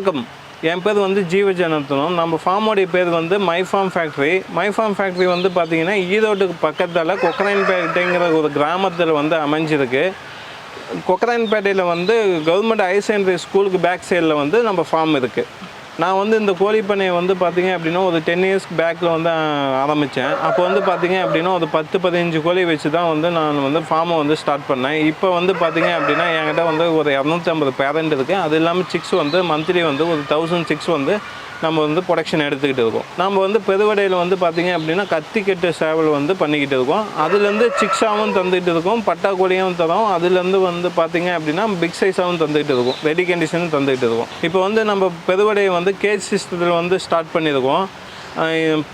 வணக்கம். என் பேர் வந்து ஜீவ ஜனத்தனம் நம்ம ஃபார்மோடைய பேர் வந்து my farm factory my farm factory வந்து பார்த்திங்கன்னா ஈரோட்டுக்கு பக்கத்தில் கொக்கரைன்பேட்டைங்கிற ஒரு கிராமத்தில் வந்து அமைஞ்சிருக்கு. கொக்கராயன்பேட்டையில் வந்து கவர்மெண்ட் ஹையர் செகண்டரி ஸ்கூலுக்கு பேக் சைடில் வந்து நம்ம ஃபார்ம் இருக்குது நான் வந்து இந்த கோழி பண்ணையை வந்து பார்த்தீங்க அப்படின்னா ஒரு டென் இயர்ஸ்க்கு பேக்கில் வந்து ஆரம்பித்தேன் அப்போ வந்து பார்த்தீங்க அப்படின்னா ஒரு பத்து பதினஞ்சு கோழி வச்சு தான் வந்து நான் வந்து ஃபார்மை வந்து ஸ்டார்ட் பண்ணேன். இப்போ வந்து பார்த்தீங்க அப்படின்னா என்கிட்ட வந்து ஒரு இரநூத்தி ஐம்பது பேரண்ட் இருக்குது அது இல்லாமல் சிக்ஸ் வந்து மந்த்லி வந்து ஒரு தௌசண்ட் சிக்ஸ் வந்து நம்ம வந்து ப்ரொடக்ஷன் எடுத்துக்கிட்டு இருக்கோம். நம்ம வந்து பெருவடையில் வந்து பார்த்தீங்க அப்படின்னா கத்திக்கட்டு சேவல் வந்து பண்ணிக்கிட்டு இருக்கோம். அதுலேருந்து சிக்ஸாகவும் தந்துக்கிட்டு இருக்கோம். பட்டா கோழியாகவும் தரோம். அதுலேருந்து வந்து பார்த்தீங்க அப்படின்னா பிக் சைஸாகவும் தந்துக்கிட்டு இருக்கும். ரெடி கண்டிஷனும் தந்துக்கிட்டு இருக்கோம். இப்போ வந்து நம்ம பெருவடையை வந்து கேஜ் சிஸ்டத்தில் வந்து ஸ்டார்ட் பண்ணியிருக்கோம்.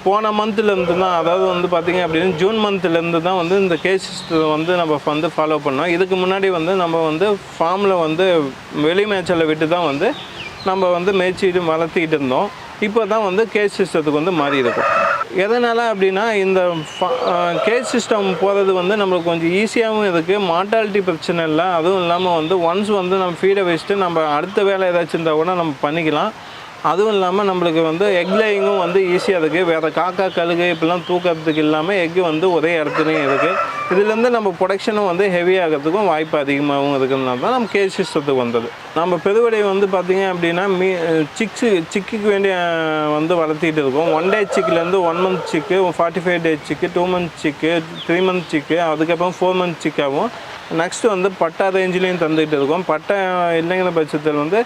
போன மந்த்லேருந்து தான் அதாவது வந்து பார்த்திங்க அப்படின்னா ஜூன் மந்த்லேருந்து தான் வந்து இந்த கேஸ் வந்து நம்ம வந்து ஃபாலோ பண்ணோம். இதுக்கு முன்னாடி வந்து நம்ம வந்து ஃபார்மில் வந்து வெளி மேய்ச்சலை விட்டு தான் வந்து நம்ம வந்து மேய்ச்சிட்டு வளர்த்திக்கிட்டு இருந்தோம். இப்போ தான் வந்து கேஸ் சிஸ்டத்துக்கு வந்து மாறி இருக்கும் எதனால் அப்படின்னா இந்த கேஸ் சிஸ்டம் போகிறது வந்து நம்மளுக்கு கொஞ்சம் ஈஸியாகவும் இருக்குது மார்ட்டாலிட்டி பிரச்சனை இல்லை. அதுவும் இல்லாமல் வந்து ஒன்ஸ் வந்து நம்ம ஃபீடை வச்சுட்டு நம்ம அடுத்த வேலை ஏதாச்சும் இருந்தால் கூட நம்ம பண்ணிக்கலாம். அதுவும் இல்லாமல் நம்மளுக்கு வந்து எக் லேயிங்கும் வந்து ஈஸியாக இருக்குது வேறு காக்கா கழுகு இப்படிலாம் தூக்கிறதுக்கு இல்லாமல் எக்கு வந்து ஒரே இடத்துலையும் இருக்குது இதுலேருந்து நம்ம ப்ரொடக்ஷனும் வந்து ஹெவி ஆகிறதுக்கும் வாய்ப்பு அதிகமாகவும் இருக்கிறதுனால தான் நம்ம கேஸ் சிஸ்டத்துக்கு வந்தது. நம்ம பெருவடை வந்து பார்த்திங்க அப்படின்னா மீ சிக்ஸு சிக்குக்கு வேண்டிய வந்து வளர்த்திட்டு இருக்கோம். One day சிக்கிலேருந்து one month chick forty five day chick two month chick three month chick அதுக்கப்புறம் ஃபோர் மந்த் சிக்காகவும் நெக்ஸ்ட்டு வந்து பட்டா ரேஞ்சிலையும் தந்துகிட்டு இருக்கோம். பட்டா இல்லைங்கிற பட்சத்தில் வந்து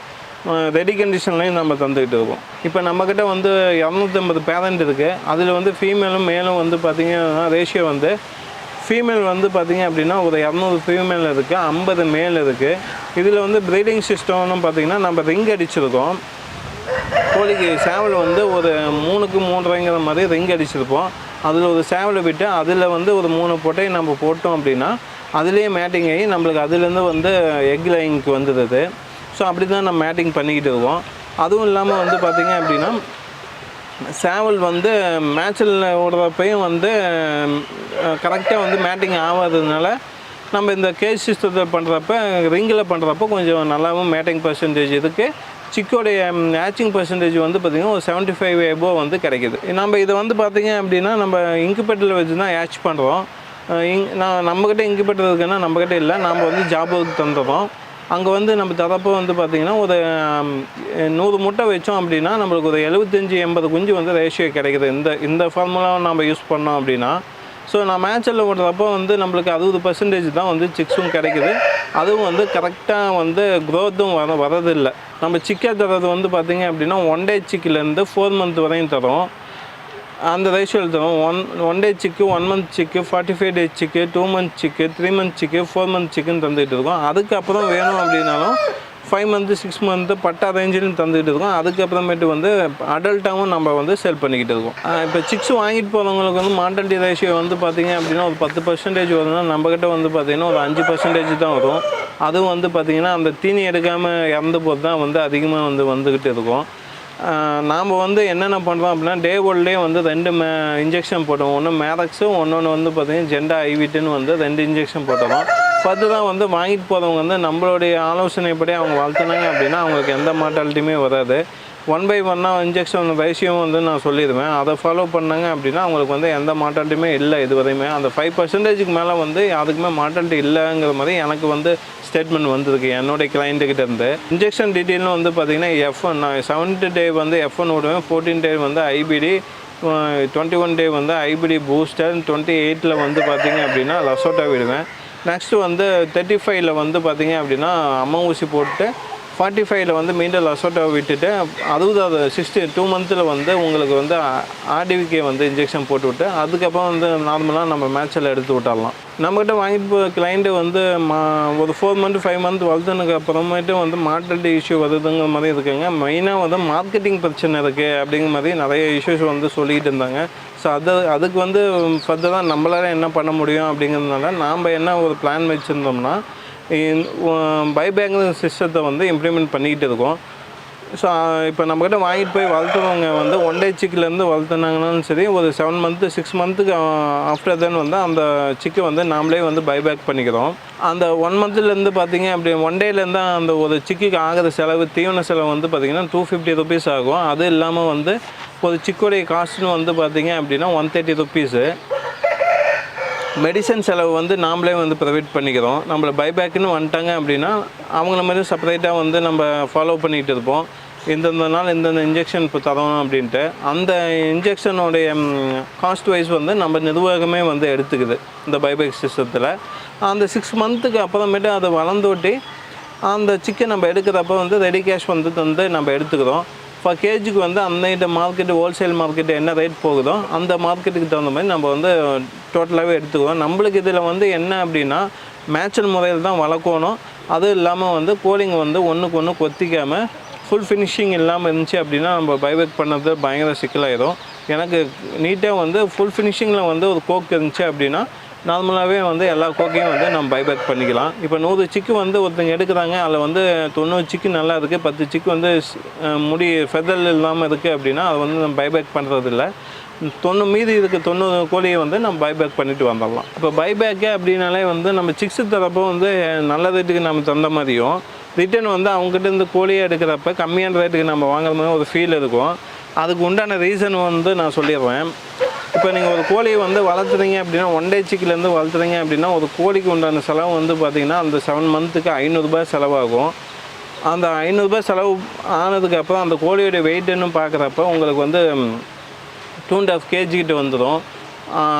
ரெடி கண்டிஷன்லையும் நம்ம தந்துக்கிட்டு இருக்கோம். இப்போ நம்மக்கிட்ட வந்து இரநூத்தம்பது பேரண்ட் இருக்குது அதில் வந்து ஃபீமேலும் மேலும் வந்து பார்த்திங்கன்னா ரேஷியோ வந்து ஃபீமேல் வந்து பார்த்திங்க அப்படின்னா ஒரு இரநூறு ஃபீமேல் இருக்குது ஐம்பது மேல் இருக்குது இதில் வந்து ப்ரீடிங் சிஸ்டம்னு பார்த்திங்கன்னா நம்ம ரிங் அடிச்சிருக்கோம். கோழிக்கு சேவல் வந்து ஒரு மூணுக்கு மூன்றரைங்கிற மாதிரி ரிங் அடிச்சிருப்போம். அதில் ஒரு சேவலை விட்டு அதில் வந்து ஒரு மூணு பொட்டையை நம்ம போட்டோம் அப்படின்னா அதுலேயே மேட்டிங் ஆகி நம்மளுக்கு அதுலேருந்து வந்து எக் லைனுக்கு வந்துடுது ஸோ அப்படி தான் நம்ம மேட்டிங் பண்ணிக்கிட்டு இருக்கோம். அதுவும் இல்லாமல் வந்து பார்த்திங்க அப்படின்னா சேவல் வந்து மேட்சில் ஓடுறப்பையும் வந்து கரெக்டாக வந்து மேட்டிங் ஆகாததுனால நம்ம இந்த கேஜ் சிஸ்டத்தை பண்ணுறப்ப ரிங்கில் பண்ணுறப்ப கொஞ்சம் நல்லாவும் மேட்டிங் பர்சன்டேஜ் இருக்குது சிக்கோடைய மேட்சிங் பர்சன்டேஜ் வந்து பார்த்திங்கன்னா ஒரு செவன்ட்டி ஃபைவ் எபோ வந்து கிடைக்குது. நம்ம இதை வந்து பார்த்திங்க அப்படின்னா நம்ம இன்குபேட்டரில் வச்சு தான் ஏச் பண்ணுறோம் இங் நான் நம்மக்கிட்ட இன்குபேட்டர் இருக்குன்னா நம்மக்கிட்ட இல்லை. நாம் வந்து ஜாபுக்கு தந்துடுறோம். அங்கே வந்து நம்ம தரப்போ வந்து பார்த்திங்கன்னா ஒரு நூறு முட்டை வச்சோம் அப்படின்னா நம்மளுக்கு ஒரு எழுபத்தஞ்சி எண்பது குஞ்சு வந்து ரேஷியோ கிடைக்குது. இந்த இந்த ஃபார்முலாவை நம்ம யூஸ் பண்ணோம் அப்படின்னா ஸோ நான் மேட்சில் ஓடுறப்போ வந்து நம்மளுக்கு அறுபது பர்சன்டேஜ் தான் வந்து சிக்ஸும் கிடைக்குது. அதுவும் வந்து கரெக்டாக வந்து க்ரோத்தும் வர வரதில்லை நம்ம சிக்கை தரது வந்து பார்த்திங்க அப்படின்னா ஒன் டே சிக்கிலேருந்து ஃபோர் மந்த் வரையும் தரோம். அந்த ரைஸ் தரும் one one day chick one month chick forty five day chick two month chick three month chick four month சிக்குன்னு தந்துகிட்டு இருக்கோம். அதுக்கப்புறம் வேணும் அப்படின்னாலும் ஃபைவ் மந்த்து சிக்ஸ் மந்த்து பட்டா ரேஞ்சிலும் தந்துக்கிட்டு இருக்கோம். அதுக்கப்புறமேட்டு வந்து அடல்ட்டாகவும் நம்ம வந்து செல் பண்ணிக்கிட்டு இருக்கோம். இப்போ சிக்ஸ் வாங்கிட்டு போகிறவங்களுக்கு வந்து மார்டல்டி ரேஷியோ வந்து பார்த்திங்க அப்படின்னா ஒரு பத்து பர்சன்டேஜ் வருதுன்னா நம்மக்கிட்ட வந்து பார்த்திங்கன்னா ஒரு அஞ்சு பர்சன்டேஜ் தான் வரும். அதுவும் வந்து பார்த்திங்கன்னா அந்த தீனி எடுக்காமல் இறந்து போது தான் வந்து அதிகமாக வந்து வந்துக்கிட்டு இருக்கும். நாம் வந்து என்னென்ன பண்ணுறோம் அப்படின்னா டே ஒன்லேயே வந்து ரெண்டு மே இன்ஜெக்ஷன் போட்டோம். ஒன்று மேரக்ஸும் ஒன்று வந்து பார்த்திங்கன்னா ஜெண்டா ஐவிட்டுன்னு வந்து ரெண்டு இன்ஜெக்ஷன் போட்டுறோம் ஃபர்தராக வந்து வாங்கிட்டு போகிறவங்க வந்து நம்மளுடைய ஆலோசனைப்படி அவங்க வளர்த்துனாங்க அப்படின்னா அவங்களுக்கு எந்த மாட்டாலிட்டியுமே வராது. ஒன் பை ஒன்னாக இன்ஜெக்ஷன் வைசியம் வந்து நான் சொல்லிடுவேன். அதை ஃபாலோ பண்ணாங்க அப்படின்னா அவங்களுக்கு வந்து எந்த மாட்டாலிட்டியுமே இல்லை இது வரையுமே அந்த ஃபைவ் பர்சன்டேஜுக்கு மேலே வந்து யாருக்குமே மாட்டாலிட்டி இல்லைங்கிற மாதிரி எனக்கு வந்து ஸ்டேட்மெண்ட் வந்திருக்கு என்னுடைய கிளைண்ட்டுக்கிட்ட இருந்து. இன்ஜெக்ஷன் டீட்டெயிலும் வந்து பார்த்தீங்கன்னா எஃப் ஒன் நான் செவன்த் டே வந்து எஃப் ஒன் விடுவேன் ஃபோர்டீன் டே வந்து ஐபிடி டுவெண்ட்டி ஒன் டே வந்து ஐபிடி பூஸ்டர் டுவெண்ட்டி எயிட்டில் வந்து பார்த்தீங்க அப்படின்னா லசோட்டா விடுவேன். நெக்ஸ்ட்டு வந்து தேர்ட்டி ஃபைவ்ல வந்து பார்த்தீங்க அப்படின்னா அம்மா ஊசி போட்டு ஃபார்ட்டி ஃபைவ்ல வந்து மீண்டும் லசோட்டா விட்டுட்டு அறுபதாவது சிக்ஸ்டி டூ மந்த்தில் வந்து உங்களுக்கு வந்து ஆர்டிவிகே வந்து இன்ஜெக்ஷன் போட்டு விட்டு அதுக்கப்புறம் வந்து நார்மலாக நம்ம மேட்சில் எடுத்து விட்டுடலாம் நம்மகிட்ட வாங்கிட்டு போ கிளைண்ட்டு வந்து மா ஒரு ஃபோர் மந்த் ஃபைவ் மந்த் வளர்த்தனுக்கு அப்புறமேட்டு வந்து மார்டல்டி இஷ்யூ வருதுங்கிற மாதிரி இருக்குங்க. மெயினாக வந்து மார்க்கெட்டிங் பிரச்சனை இருக்குது அப்படிங்கிற மாதிரி நிறைய இஷ்யூஸ் வந்து சொல்லிகிட்டு இருந்தாங்க. ஸோ அது அதுக்கு வந்து ஃபர்தராக நம்மளால என்ன பண்ண முடியும் அப்படிங்கிறதுனால நாம் என்ன ஒரு பிளான் வச்சுருந்தோம்னா பைபேங்கிற சிஸ்டத்தை வந்து இம்ப்ளிமெண்ட் பண்ணிக்கிட்டு இருக்கோம். ஸோ இப்போ நம்மக்கிட்ட வாங்கிட்டு போய் வளர்த்துறவங்க வந்து ஒன் டே சிக்கிலேருந்து வளர்த்துனாங்கனாலும் சரி ஒரு செவன் மந்த்து சிக்ஸ் மந்த்துக்கு ஆஃப்டர் தென் வந்து அந்த சிக்கை வந்து நாமளே வந்து பைபேக் பண்ணிக்கிறோம். அந்த ஒன் மந்த்லேருந்து பார்த்தீங்க அப்படி ஒன் டேலேருந்து அந்த ஒரு சிக்குக்கு ஆகிற செலவு தீவன செலவு வந்து பார்த்திங்கன்னா டூ ஃபிஃப்டி ருபீஸ் ஆகும். அது இல்லாமல் வந்து ஒரு சிக்கோடைய காஸ்ட்னு வந்து பார்த்திங்க அப்படின்னா ஒன் தேர்ட்டி ருபீஸு மெடிசன் செலவு வந்து நாமளே வந்து ப்ரொவைட் பண்ணிக்கிறோம். நம்மளை பைபேக்குன்னு வந்துட்டாங்க அப்படின்னா அவங்கள மாதிரி செப்பரேட்டாக வந்து நம்ம ஃபாலோ பண்ணிகிட்டு இருப்போம். இந்தந்த நாள் இந்தந்த இன்ஜெக்ஷன் இப்போ தரோம் அப்படின்ட்டு. அந்த இன்ஜெக்ஷனுடைய காஸ்ட் வைஸ் வந்து நம்ம நிர்வாகமே வந்து எடுத்துக்குது இந்த பைபேக் சிஸ்டத்தில் அந்த சிக்ஸ் மந்த்துக்கு அப்புறமேட்டு அதை வளர்ந்தோட்டி அந்த சிக்கன் நம்ம எடுக்கிறப்ப வந்து ரெடி கேஷ் வந்து தந்து நம்ம எடுத்துக்கிறோம். இப்போ கேஜிக்கு வந்து அந்த மார்க்கெட்டு ஹோல்சேல் மார்க்கெட்டு என்ன ரேட் போகுதோ அந்த மார்க்கெட்டுக்கு தகுந்த மாதிரி நம்ம வந்து டோட்டலாகவே எடுத்துக்குவோம். நம்மளுக்கு இதில் வந்து என்ன அப்படின்னா மேட்சல் முறையில் தான் வளர்க்கணும். அதுவும் இல்லாமல் வந்து கோழிங்க வந்து ஒன்றுக்கு ஒன்று கொத்திக்காமல் ஃபுல் ஃபினிஷிங் இல்லாமல் இருந்துச்சு அப்படின்னா நம்ம பைபேக் பண்ணது பயங்கர சிக்கலாயிடும் எனக்கு நீட்டாக வந்து ஃபுல் ஃபினிஷிங்கில் வந்து ஒரு கோக் இருந்துச்சு அப்படின்னா நார்மலாகவே வந்து எல்லா கோக்கையும் வந்து நம்ம பைபேக் பண்ணிக்கலாம். இப்போ நூறு சிக்கு வந்து ஒருத்தங்க எடுக்கிறாங்க. அதில் வந்து தொண்ணூறு சிக்கு நல்லா இருக்குது பத்து சிக்கு வந்து முடி ஃபெதல் இல்லாமல் இருக்குது அப்படின்னா அதை வந்து நம்ம பைபேக் பண்ணுறதில்ல தொண்ணூறு மீதி இருக்க தொண்ணூறு கோழியை வந்து நம்ம பைபேக் பண்ணிட்டு வந்துடலாம். இப்போ பைபேக்கு அப்படின்னாலே வந்து நம்ம சிக்ஸு தரப்போ வந்து நல்ல ரேட்டுக்கு நம்ம தந்த மாதிரியும் ரிட்டர்ன் வந்து அவங்ககிட்ட இருந்து கோழியை எடுக்கிறப்ப கம்மியான ரேட்டுக்கு நம்ம வாங்குற மாதிரி ஒரு ஃபீல் இருக்கும். அதுக்கு உண்டான ரீசன் வந்து நான் சொல்லிடுறேன். இப்போ நீங்கள் ஒரு கோழியை வந்து வளர்த்துறீங்க அப்படின்னா ஒன் டே சிக்கிலேருந்து வளர்த்துறீங்க அப்படின்னா ஒரு கோழிக்கு உண்டான செலவு வந்து பார்த்தீங்கன்னா அந்த செவன் மந்த்துக்கு ஐநூறுரூபா செலவாகும். அந்த ஐநூறுரூபா செலவு ஆனதுக்கப்புறம் அந்த கோழியோட வெயிட்டுன்னு பார்க்குறப்ப உங்களுக்கு வந்து டூ அண்ட் ஆஃப் கேஜி கிட்ட வந்துடும்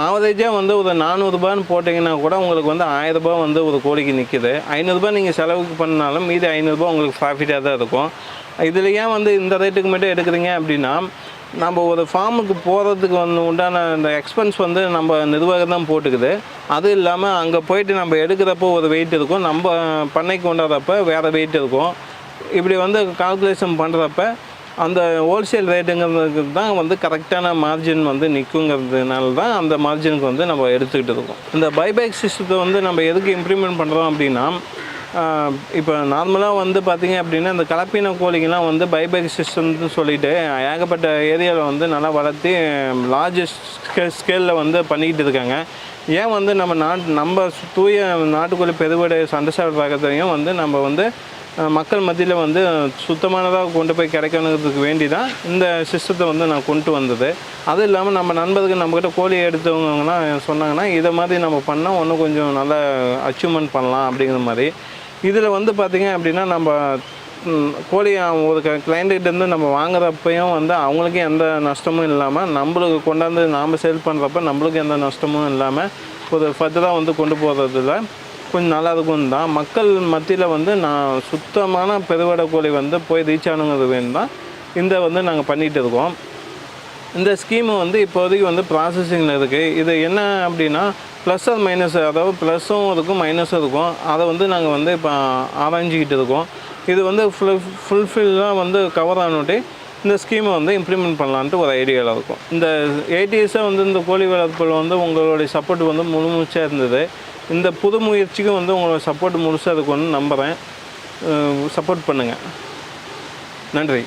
ஆவரேஜாக வந்து ஒரு நானூறுரூபான்னு போட்டிங்கன்னா கூட உங்களுக்கு வந்து ஆயிரரூபா வந்து ஒரு கோழிக்கு நிற்கிது ஐநூறுரூபா நீங்கள் செலவுக்கு பண்ணாலும் மீதி ஐநூறுரூபா உங்களுக்கு ப்ராஃபிட்டாக தான் இருக்கும். இதுலேயே வந்து இந்த ரேட்டுக்கு மட்டும் எடுக்கிறீங்க அப்படின்னா நம்ம ஒரு ஃபார்முக்கு போகிறதுக்கு வந்து உண்டான இந்த எக்ஸ்பென்ஸ் வந்து நம்ம நிர்வாகம் தான் போட்டுக்குது. அது இல்லாமல் அங்கே போயிட்டு நம்ம எடுக்கிறப்போ ஒரு வெயிட் இருக்கும். நம்ம பண்ணைக்கு கொண்டாடுறப்ப வேறு வெயிட் இருக்கும். இப்படி வந்து கால்குலேஷன் பண்ணுறப்ப அந்த ஹோல்சேல் ரேட்டுங்கிறதுக்கு தான் வந்து கரெக்டான மார்ஜின் வந்து நிற்குங்கிறதுனால தான் அந்த மார்ஜினுக்கு வந்து நம்ம எடுத்துக்கிட்டு இருக்கோம். இந்த பைபேக் சிஸ்டத்தை வந்து நம்ம எதுக்கு இம்ப்ளிமெண்ட் பண்ணுறோம் அப்படின்னா இப்போ நார்மலாக வந்து பார்த்தீங்க அப்படின்னா இந்த கலப்பின கோழிங்கெல்லாம் வந்து பைபேக் சிஸ்டம்னு சொல்லிட்டு ஏகப்பட்ட ஏரியாவில் வந்து நல்லா வளர்த்தி லார்ஜ் ஸ்கேலில் வந்து பண்ணிக்கிட்டு இருக்காங்க. ஏன் வந்து நம்ம நாட் நம்ம தூய நாட்டுக்கோழி பெருவடை சண்டை சாப்பிட்ற ரகத்தையும் வந்து நம்ம வந்து மக்கள் மத்தியில் வந்து சுத்தமானதாக கொண்டு போய் கிடைக்கணுங்கிறதுக்கு வேண்டி தான் இந்த சிஸ்டத்தை வந்து நான் கொண்டு வந்தது. அது இல்லாமல் நம்ம நண்பர்கள் நம்மக்கிட்ட கோழி எடுத்தவங்கலாம் சொன்னாங்கன்னா இதை மாதிரி நம்ம பண்ணால் இன்னும் கொஞ்சம் நல்லா அச்சீவ்மெண்ட் பண்ணலாம் அப்படிங்கிற மாதிரி. இதில் வந்து பார்த்திங்க அப்படின்னா நம்ம கோழி ஒரு கிளைண்ட்டுக்கிட்டேருந்து நம்ம வாங்குறப்பையும் வந்து அவங்களுக்கும் எந்த நஷ்டமும் இல்லாமல் நம்மளுக்கு கொண்டாந்து நாம் சேல் பண்ணுறப்ப நம்மளுக்கு எந்த நஷ்டமும் இல்லாமல் ஒரு ஃபர்தராக வந்து கொண்டு போகிறதுல கொஞ்சம் நல்லா இருக்கும் தான். மக்கள் மத்தியில் வந்து நான் சுத்தமான பெருவடை கோழி வந்து போய் ரீச் ஆனுங்கிறது வேணும் தான். இந்த வந்து நாங்கள் பண்ணிகிட்டு இருக்கோம். இந்த ஸ்கீமு வந்து இப்போதைக்கு வந்து ப்ராசஸிங்கில் இருக்குது இது என்ன அப்படின்னா ப்ளஸ் அது மைனஸ் அதாவது ப்ளஸ்ஸும் இருக்கும் மைனஸும் இருக்கும். அதை வந்து நாங்கள் வந்து இப்போ ஆராய்ஞ்சிக்கிட்டு இருக்கோம். இது வந்து ஃபுல் ஃபுல்ஃபில்லாக வந்து கவர் ஆனோட்டே இந்த ஸ்கீமை வந்து இம்ப்ளிமெண்ட் பண்ணலான்ட்டு ஒரு ஐடியாவில் இருக்கும். இந்த எயிட்டிஸாக வந்து இந்த கோழி வளர்ப்பில் வந்து உங்களுடைய சப்போர்ட் வந்து முழுமூச்சாக இருந்தது. இந்த புது முயற்சிக்கும் வந்து உங்களோட சப்போர்ட் முழுசாக இருக்கும்னு நம்புகிறேன் சப்போர்ட் பண்ணுங்கள் நன்றி.